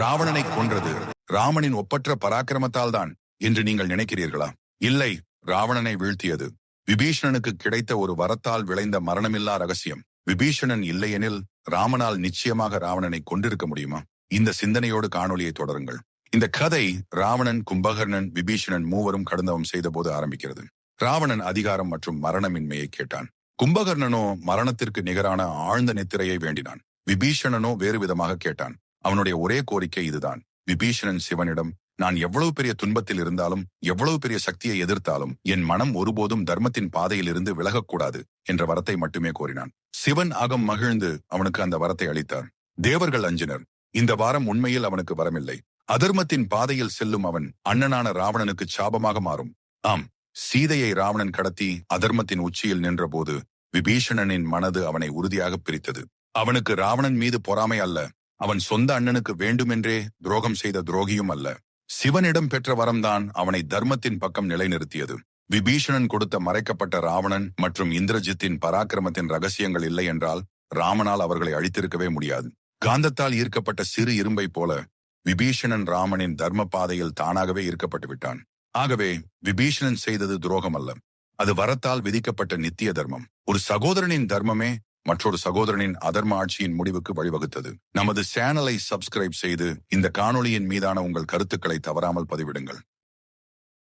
ராவணனை கொன்றது. ராமனின் ஒப்பற்ற பராக்கிரமத்தால் தான் என்று நீங்கள் நினைக்கிறீர்களா? இல்லை ராவணனை வீழ்த்தியது. விபீஷணனுக்கு கிடைத்த ஒரு வரத்தால் விளைந்த மரணமில்லா ரகசியம். விபீஷணன் இல்லையெனில் ராமனால் நிச்சயமாக ராவணனை கொண்டிருக்க முடியுமா? இந்த சிந்தனையோடு காணொலியை தொடருங்கள். இந்த கதை ராவணன் கும்பகர்ணன் விபீஷணன் மூவரும் கடந்தவம் செய்தபோது ஆரம்பிக்கிறது. ராவணன் அதிகாரம் மற்றும் மரணமின்மையை கேட்டான். கும்பகர்ணனோ மரணத்திற்கு நிகரான ஆழ்ந்த நித்திரையை வேண்டினான். விபீஷணனோ வேறு விதமாக கேட்டான். அவனுடைய ஒரே கோரிக்கை இதுதான். விபீஷணன் சிவனிடம் நான் எவ்வளவு பெரிய துன்பத்தில் இருந்தாலும் எவ்வளவு பெரிய சக்தியை எதிர்த்தாலும் என் மனம் ஒருபோதும் தர்மத்தின் பாதையில் இருந்து விலகக்கூடாது என்ற வரத்தை மட்டுமே கோரினான். சிவன் அகம் மகிழ்ந்து அவனுக்கு அந்த வரத்தை அளித்தார். தேவர்கள் அஞ்சினர். இந்த வாரம் உண்மையில் அவனுக்கு வரமில்லை. அதர்மத்தின் பாதையில் செல்லும் அவன் அண்ணனான ராவணனுக்கு சாபமாக மாறும். ஆம் சீதையை ராவணன் கடத்தி அதர்மத்தின் உச்சியில் நின்றபோது விபீஷணனின் மனது அவனை உறுதியாக பிரித்தது. அவனுக்கு ராவணன் மீது பொறாமை அல்ல. அவன் சொந்த அண்ணனுக்கு வேண்டுமென்றே துரோகம் செய்த துரோகியும் அல்ல. சிவனிடம் பெற்ற வரம்தான் அவனை தர்மத்தின் பக்கம் நிலைநிறுத்தியது. விபீஷணன் கொடுத்த மறைக்கப்பட்ட ராவணன் மற்றும் இந்திரஜித்தின் பராக்கிரமத்தின் ரகசியங்கள் இல்லை என்றால் ராமனால் அவர்களை அழித்திருக்கவே முடியாது. காந்தத்தால் ஈர்க்கப்பட்ட சிறு இரும்பை போல விபீஷணன் ராமனின் தர்ம பாதையில் தானாகவே ஈர்க்கப்பட்டு விட்டான். ஆகவே விபீஷணன் செய்தது துரோகம் அல்ல அது வரத்தால் விதிக்கப்பட்ட நித்திய தர்மம். ஒரு சகோதரனின் தர்மமே மற்றொரு சகோதரனின் அதர்ம ஆட்சியின் முடிவுக்கு வழிவகுத்தது. நமது சேனலை சப்ஸ்கிரைப் செய்து இந்த காணொளியின் மீதான உங்கள் கருத்துக்களை தவறாமல் பதிவிடுங்கள்.